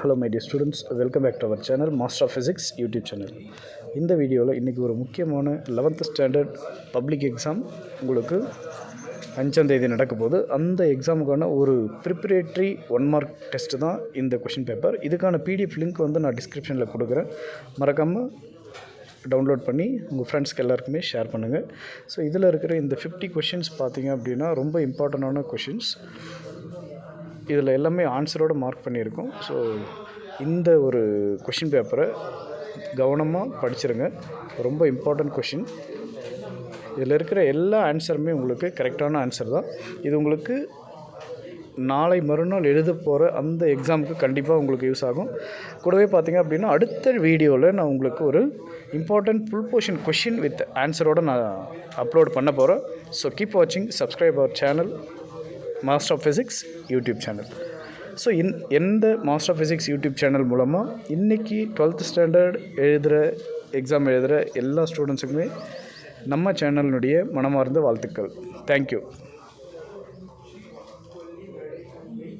Hello my dear students welcome back to our channel master of physics YouTube channel இந்த வீடியோவில் இன்றைக்கி ஒரு முக்கியமான லெவன்த்து ஸ்டாண்டர்ட் பப்ளிக் எக்ஸாம் உங்களுக்கு அஞ்சாம் தேதி நடக்க அந்த எக்ஸாமுக்கான ஒரு ப்ரிப்பரேட்ரி ஒன் மார்க் டெஸ்ட்டு தான் இந்த கொஷின் பேப்பர் இதுக்கான பிடிஎஃப் லிங்க் வந்து நான் டிஸ்கிரிப்ஷனில் கொடுக்குறேன். மறக்காமல் டவுன்லோட் பண்ணி உங்கள் ஃப்ரெண்ட்ஸ்க்கு எல்லாருக்குமே ஷேர் பண்ணுங்கள் ஸோ இதில் இருக்கிற இந்த ஃபிஃப்டி கொஷின்ஸ் பார்த்தீங்க அப்படின்னா ரொம்ப இம்பார்ட்டண்டான கொஷின்ஸ் இதில் எல்லாமே ஆன்சரோடு மார்க் பண்ணியிருக்கோம். ஸோ இந்த ஒரு கொஷின் பேப்பரை கவனமாக படிச்சிருங்க. ரொம்ப இம்பார்ட்டன்ட் கொஷின் இதில் இருக்கிற எல்லா ஆன்சருமே உங்களுக்கு கரெக்டான ஆன்சர் தான். இது உங்களுக்கு நாளை மறுநாள் எழுத போகிற அந்த எக்ஸாமுக்கு கண்டிப்பாக உங்களுக்கு யூஸ் ஆகும். கூடவே பார்த்தீங்க அப்படின்னா அடுத்த வீடியோவில் நான் உங்களுக்கு ஒரு important full portion question with ஆன்சரோடு நான் அப்லோட் பண்ண போகிறேன் ஸோ கீப் வாட்சிங் subscribe our channel master of physics YouTube channel so in எந்த master of physics YouTube channel மூலமாக இன்றைக்கி டுவெல்த் ஸ்டாண்டர்ட் எழுதுகிற எக்ஸாம் எழுதுகிற எல்லா ஸ்டூடெண்ட்ஸுக்குமே நம்ம சேனலினுடைய மனமார்ந்த வாழ்த்துக்கள். தேங்க்யூ